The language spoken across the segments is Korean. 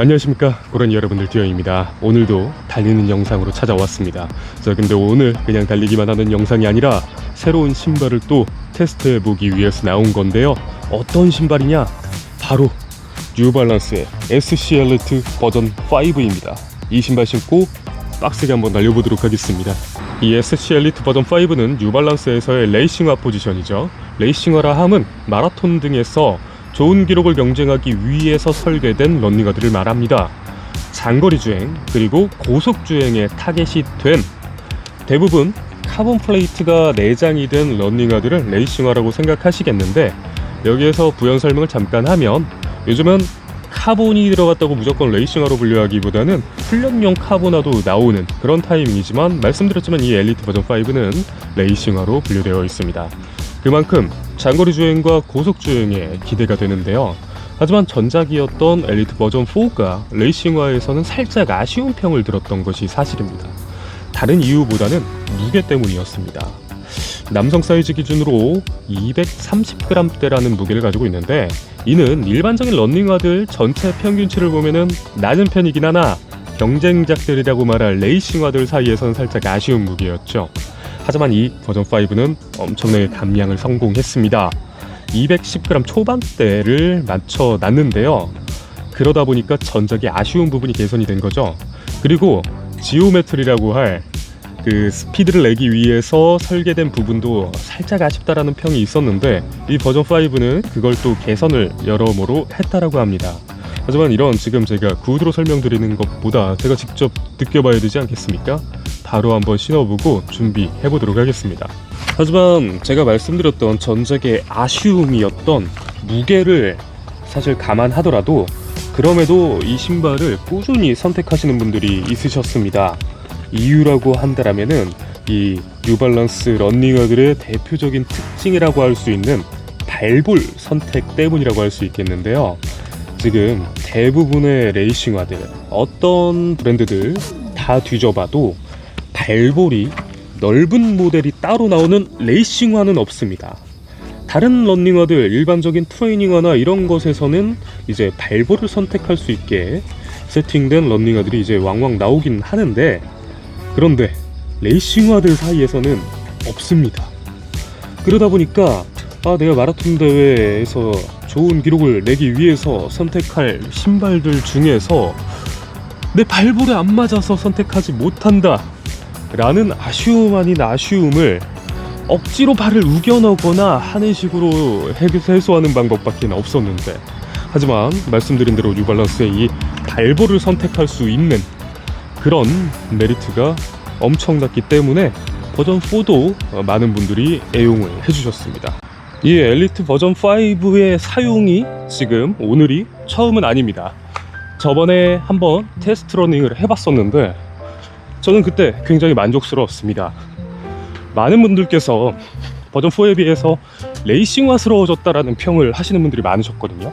안녕하십니까. 고라니 여러분들 듀어입니다. 오늘도 달리는 영상으로 찾아왔습니다. 자 근데 오늘 그냥 달리기만 하는 영상이 아니라 새로운 신발을 또 테스트해보기 위해서 나온 건데요. 어떤 신발이냐? 바로 뉴발란스의 SC 엘리트 버전 5입니다. 이 신발 신고 빡세게 한번 달려보도록 하겠습니다. 이 SC 엘리트 버전 5는 뉴발란스에서의 레이싱화 포지션이죠. 레이싱화라 함은 마라톤 등에서 좋은 기록을 경쟁하기 위해서 설계된 런닝화들을 말합니다. 장거리 주행 그리고 고속 주행에 타겟이 된 대부분 카본 플레이트가 내장이 된 런닝화들을 레이싱화라고 생각하시겠는데 여기에서 부연 설명을 잠깐 하면 요즘은 카본이 들어갔다고 무조건 레이싱화로 분류하기보다는 훈련용 카본화도 나오는 그런 타이밍이지만 말씀드렸지만 이 엘리트 버전 5는 레이싱화로 분류되어 있습니다. 그만큼 장거리 주행과 고속 주행에 기대가 되는데요. 하지만 전작이었던 엘리트 버전 4가 레이싱화에서는 살짝 아쉬운 평을 들었던 것이 사실입니다. 다른 이유보다는 무게 때문이었습니다. 남성 사이즈 기준으로 230g대라는 무게를 가지고 있는데 이는 일반적인 런닝화들 전체 평균치를 보면은 낮은 편이긴 하나 경쟁작들이라고 말할 레이싱화들 사이에서는 살짝 아쉬운 무게였죠. 하지만 이 버전 5는 엄청나게 감량을 성공했습니다. 210g 초반대를 맞춰 놨는데요. 그러다 보니까 전작이 아쉬운 부분이 개선이 된 거죠. 그리고 지오메트리라고 할 그 스피드를 내기 위해서 설계된 부분도 살짝 아쉽다라는 평이 있었는데 이 버전 5는 그걸 또 개선을 여러모로 했다라고 합니다. 하지만 이런 지금 제가 구두로 설명드리는 것보다 제가 직접 느껴봐야 되지 않겠습니까? 바로 한번 신어보고 준비해 보도록 하겠습니다. 하지만 제가 말씀드렸던 전작의 아쉬움이었던 무게를 사실 감안하더라도 그럼에도 이 신발을 꾸준히 선택하시는 분들이 있으셨습니다. 이유라고 한다라면은 이 뉴발란스 런닝화들의 대표적인 특징이라고 할 수 있는 발볼 선택 때문이라고 할 수 있겠는데요. 지금 대부분의 레이싱화들 어떤 브랜드들 다 뒤져봐도 발볼이 넓은 모델이 따로 나오는 레이싱화는 없습니다. 다른 런닝화들 일반적인 트레이닝화나 이런 것에서는 이제 발볼을 선택할 수 있게 세팅된 런닝화들이 이제 왕왕 나오긴 하는데 그런데 레이싱화들 사이에서는 없습니다. 그러다 보니까 아 내가 마라톤 대회에서 좋은 기록을 내기 위해서 선택할 신발들 중에서 내 발볼에 안 맞아서 선택하지 못한다 라는 아쉬움 아닌 아쉬움을 억지로 발을 우겨넣거나 하는 식으로 해- 해소하는 방법밖에 없었는데 하지만 말씀드린 대로 뉴발란스의 이 발볼을 선택할 수 있는 그런 메리트가 엄청났기 때문에 버전 4도 많은 분들이 애용을 해주셨습니다. 이 엘리트 버전 5의 사용이 지금 오늘이 처음은 아닙니다. 저번에 한번 테스트 러닝을 해봤었는데 저는 그때 굉장히 만족스러웠습니다. 많은 분들께서 버전 4에 비해서 레이싱화스러워졌다라는 평을 하시는 분들이 많으셨거든요.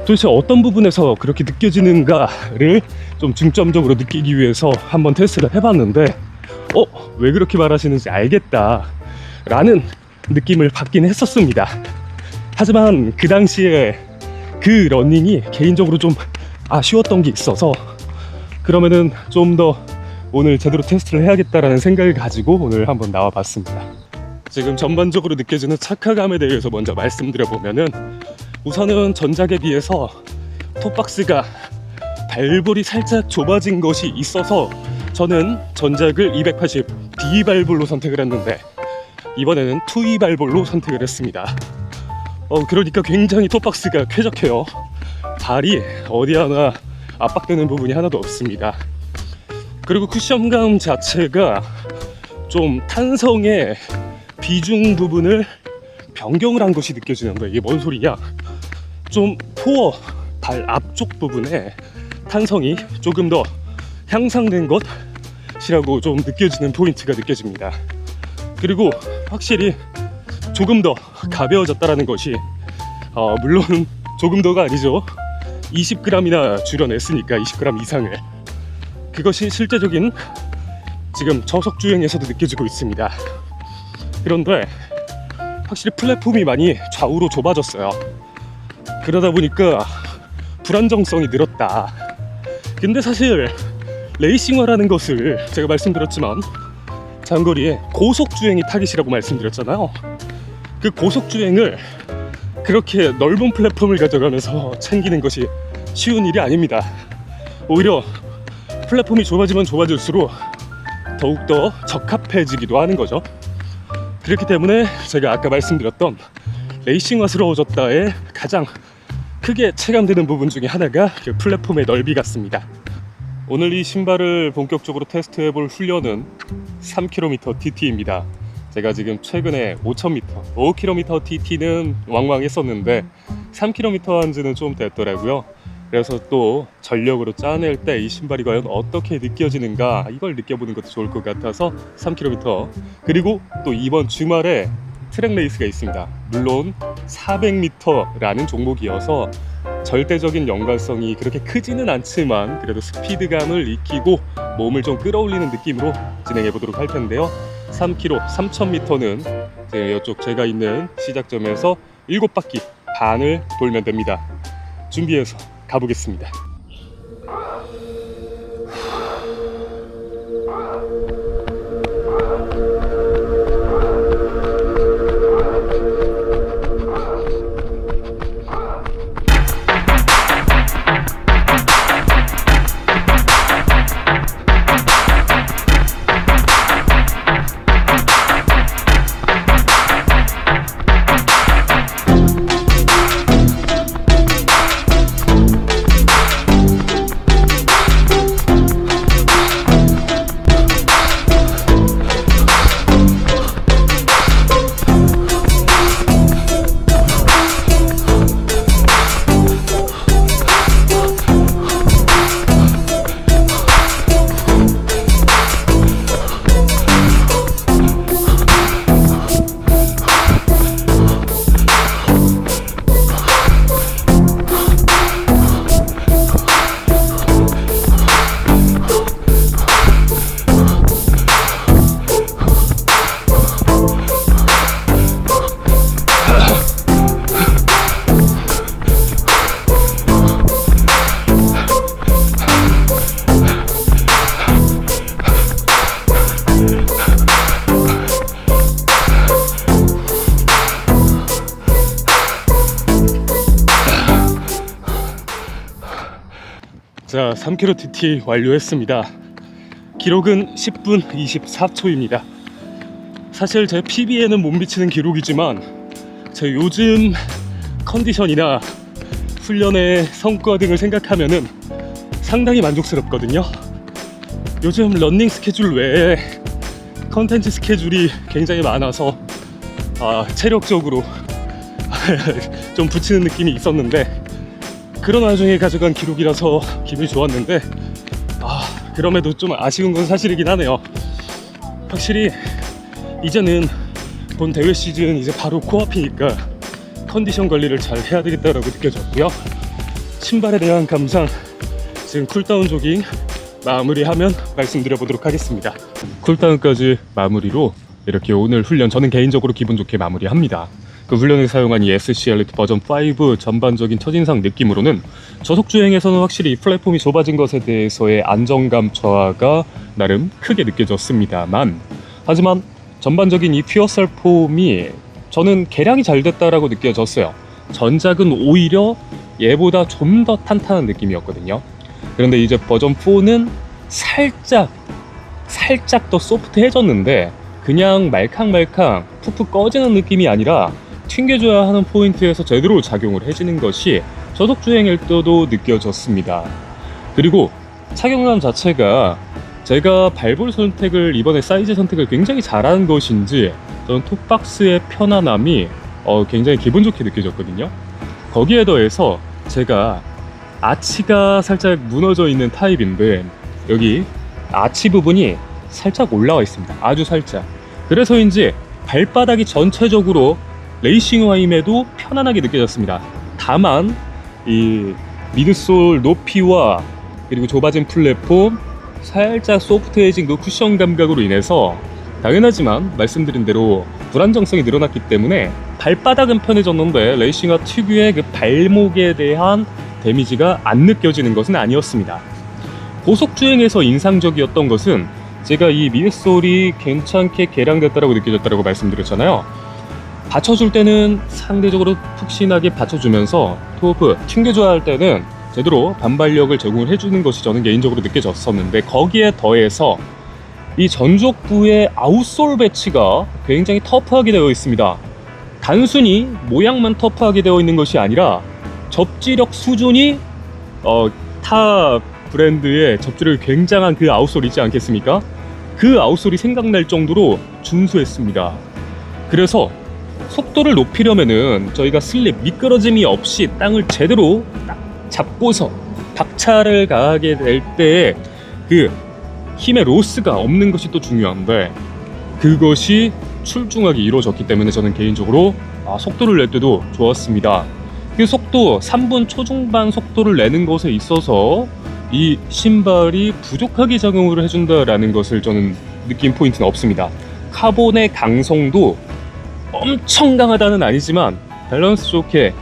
도대체 어떤 부분에서 그렇게 느껴지는가를 좀 중점적으로 느끼기 위해서 한번 테스트를 해봤는데, 어, 왜 그렇게 말하시는지 알겠다. 라는 느낌을 받긴 했었습니다. 하지만 그 당시에 그 러닝이 개인적으로 좀 아쉬웠던 게 있어서, 그러면은 좀 더 오늘 제대로 테스트를 해야겠다라는 생각을 가지고 오늘 한번 나와 봤습니다. 지금 전반적으로 느껴지는 착화감에 대해서 먼저 말씀드려보면은 우선은 전작에 비해서 톱박스가 발볼이 살짝 좁아진 것이 있어서 저는 전작을 280 D 발볼로 선택을 했는데 이번에는 2E 발볼로 선택을 했습니다. 어 그러니까 굉장히 톱박스가 쾌적해요. 발이 어디 하나 압박되는 부분이 하나도 없습니다. 그리고 쿠션감 자체가 좀 탄성의 비중 부분을 변경을 한 것이 느껴지는데 이게 뭔 소리냐? 좀 코어 발 앞쪽 부분에 탄성이 조금 더 향상된 것이라고 좀 느껴지는 포인트가 느껴집니다. 그리고 확실히 조금 더 가벼워졌다라는 것이 어, 물론 조금 더가 아니죠. 20g이나 줄여냈으니까 20g 이상을 그것이 실제적인 지금 저속 주행에서도 느껴지고 있습니다. 그런데 확실히 플랫폼이 많이 좌우로 좁아졌어요. 그러다 보니까 불안정성이 늘었다. 근데 사실 레이싱화라는 것을 제가 말씀드렸지만 장거리에 고속 주행이 타깃이라고 말씀드렸잖아요. 그 고속 주행을 그렇게 넓은 플랫폼을 가져가면서 챙기는 것이 쉬운 일이 아닙니다. 오히려 플랫폼이 좁아지면 좁아질수록 더욱더 적합해지기도 하는 거죠. 그렇기 때문에 제가 아까 말씀드렸던 레이싱화스러워졌다의 가장 크게 체감되는 부분 중에 하나가 그 플랫폼의 넓이 같습니다. 오늘 이 신발을 본격적으로 테스트해 볼 훈련은 3km TT입니다. 제가 지금 최근에 5,000m, 5km TT는 왕왕 했었는데 3km 한 지는 좀 됐더라고요. 그래서 또 전력으로 짜낼 때 이 신발이 과연 어떻게 느껴지는가 이걸 느껴보는 것도 좋을 것 같아서 3km 그리고 또 이번 주말에 트랙 레이스가 있습니다. 물론 400m라는 종목이어서 절대적인 연관성이 그렇게 크지는 않지만 그래도 스피드감을 익히고 몸을 좀 끌어올리는 느낌으로 진행해 보도록 할 텐데요. 3km, 3000m는 이쪽 제가 있는 시작점에서 7바퀴 반을 돌면 됩니다. 준비해서 가보겠습니다. 자, 3km TT 완료했습니다. 기록은 10분 24초입니다. 사실 제 PB에는 못 미치는 기록이지만 제 요즘 컨디션이나 훈련의 성과 등을 생각하면은 상당히 만족스럽거든요. 요즘 런닝 스케줄 외에 컨텐츠 스케줄이 굉장히 많아서 아, 체력적으로 좀 붙이는 느낌이 있었는데 그런 와중에 가져간 기록이라서 기분이 좋았는데 아 그럼에도 좀 아쉬운 건 사실이긴 하네요. 확실히 이제는 본 대회 시즌 이제 바로 코앞이니까 컨디션 관리를 잘 해야 되겠다라고 느껴졌고요. 신발에 대한 감상 지금 쿨다운 조깅 마무리하면 말씀드려 보도록 하겠습니다. 쿨다운까지 마무리로 이렇게 오늘 훈련 저는 개인적으로 기분 좋게 마무리합니다 그 훈련에 사용한 이 SC 엘리트 버전 5 전반적인 첫인상 느낌으로는 저속 주행에서는 확실히 이 플랫폼이 좁아진 것에 대해서의 안정감 저하가 나름 크게 느껴졌습니다만 하지만 전반적인 이 퓨어셀 폼이 저는 개량이 잘 됐다라고 느껴졌어요. 전작은 오히려 얘보다 좀 더 탄탄한 느낌이었거든요. 그런데 이제 버전 4는 살짝 살짝 더 소프트해졌는데 그냥 말캉말캉 푹푹 꺼지는 느낌이 아니라 튕겨줘야 하는 포인트에서 제대로 작용을 해주는 것이 저속 주행일 때도 느껴졌습니다. 그리고 착용감 자체가 제가 발볼 선택을 이번에 사이즈 선택을 굉장히 잘한 것인지 저는 톱박스의 편안함이 어, 굉장히 기분 좋게 느껴졌거든요. 거기에 더해서 제가 아치가 살짝 무너져 있는 타입인데 여기 아치 부분이 살짝 올라와 있습니다. 아주 살짝. 그래서인지 발바닥이 전체적으로 레이싱화임에도 편안하게 느껴졌습니다. 다만 이 미드솔 높이와 그리고 좁아진 플랫폼 살짝 소프트해진 그 쿠션 감각으로 인해서 당연하지만 말씀드린 대로 불안정성이 늘어났기 때문에 발바닥은 편해졌는데 레이싱화 특유의 그 발목에 대한 데미지가 안 느껴지는 것은 아니었습니다. 고속 주행에서 인상적이었던 것은 제가 이 미드솔이 괜찮게 개량됐다라고 느껴졌다라고 말씀드렸잖아요. 받쳐줄 때는 상대적으로 푹신하게 받쳐주면서 토프 튕겨줘야 할 때는 제대로 반발력을 제공을 해주는 것이 저는 개인적으로 느껴졌었는데 거기에 더해서 이 전족부의 아웃솔 배치가 굉장히 터프하게 되어 있습니다. 단순히 모양만 터프하게 되어 있는 것이 아니라 접지력 수준이 어, 타 브랜드의 접지력이 굉장한 그 아웃솔 있지 않겠습니까? 그 아웃솔이 생각날 정도로 준수했습니다. 그래서 속도를 높이려면은 저희가 슬립 미끄러짐이 없이 땅을 제대로 딱 잡고서 박차를 가하게 될 때에 그 힘의 로스가 없는 것이 또 중요한데 그것이 출중하게 이루어졌기 때문에 저는 개인적으로 아, 속도를 낼 때도 좋았습니다. 그 속도 3분 초중반 속도를 내는 것에 있어서 이 신발이 부족하게 작용을 해준다라는 것을 저는 느낀 포인트는 없습니다. 카본의 강성도 엄청 강하다는 아니지만 밸런스 좋게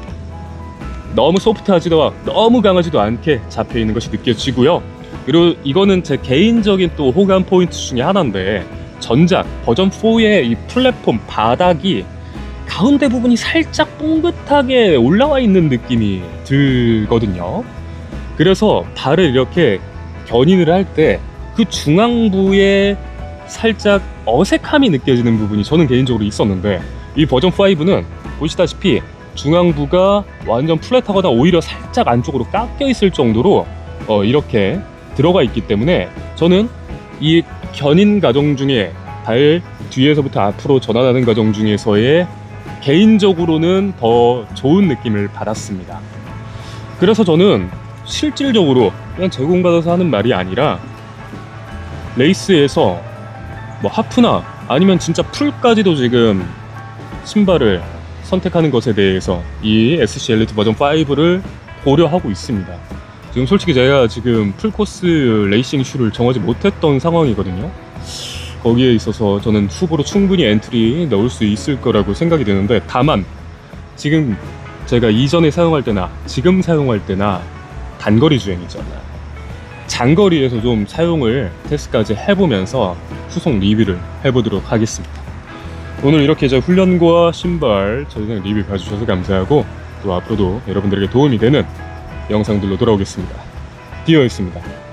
너무 소프트하지도 너무 강하지도 않게 잡혀 있는 것이 느껴지고요. 그리고 이거는 제 개인적인 또 호감 포인트 중에 하나인데 전작 버전 4의 이 플랫폼 바닥이 가운데 부분이 살짝 뽕긋하게 올라와 있는 느낌이 들거든요. 그래서 발을 이렇게 견인을 할 때 그 중앙부에 살짝 어색함이 느껴지는 부분이 저는 개인적으로 있었는데 이 버전 5는 보시다시피 중앙부가 완전 플랫하거나 오히려 살짝 안쪽으로 깎여 있을 정도로 어, 이렇게 들어가 있기 때문에 저는 이 견인 과정 중에 발 뒤에서부터 앞으로 전환하는 과정 중에서의 개인적으로는 더 좋은 느낌을 받았습니다. 그래서 저는 실질적으로 그냥 제공받아서 하는 말이 아니라 레이스에서 뭐 하프나 아니면 진짜 풀까지도 지금 신발을 선택하는 것에 대해서 이 SC 엘리트 버전 5를 고려하고 있습니다. 지금 솔직히 제가 지금 풀코스 레이싱 슈를 정하지 못했던 상황이거든요. 거기에 있어서 저는 후보로 충분히 엔트리 넣을 수 있을 거라고 생각이 드는데 다만 지금 제가 이전에 사용할 때나 지금 사용할 때나 단거리 주행이잖아요. 장거리에서 좀 사용을 테스트까지 해보면서 후속 리뷰를 해보도록 하겠습니다. 오늘 이렇게 저 훈련과 신발 저희는 리뷰 봐주셔서 감사하고 또 앞으로도 여러분들에게 도움이 되는 영상들로 돌아오겠습니다. 디어 있습니다.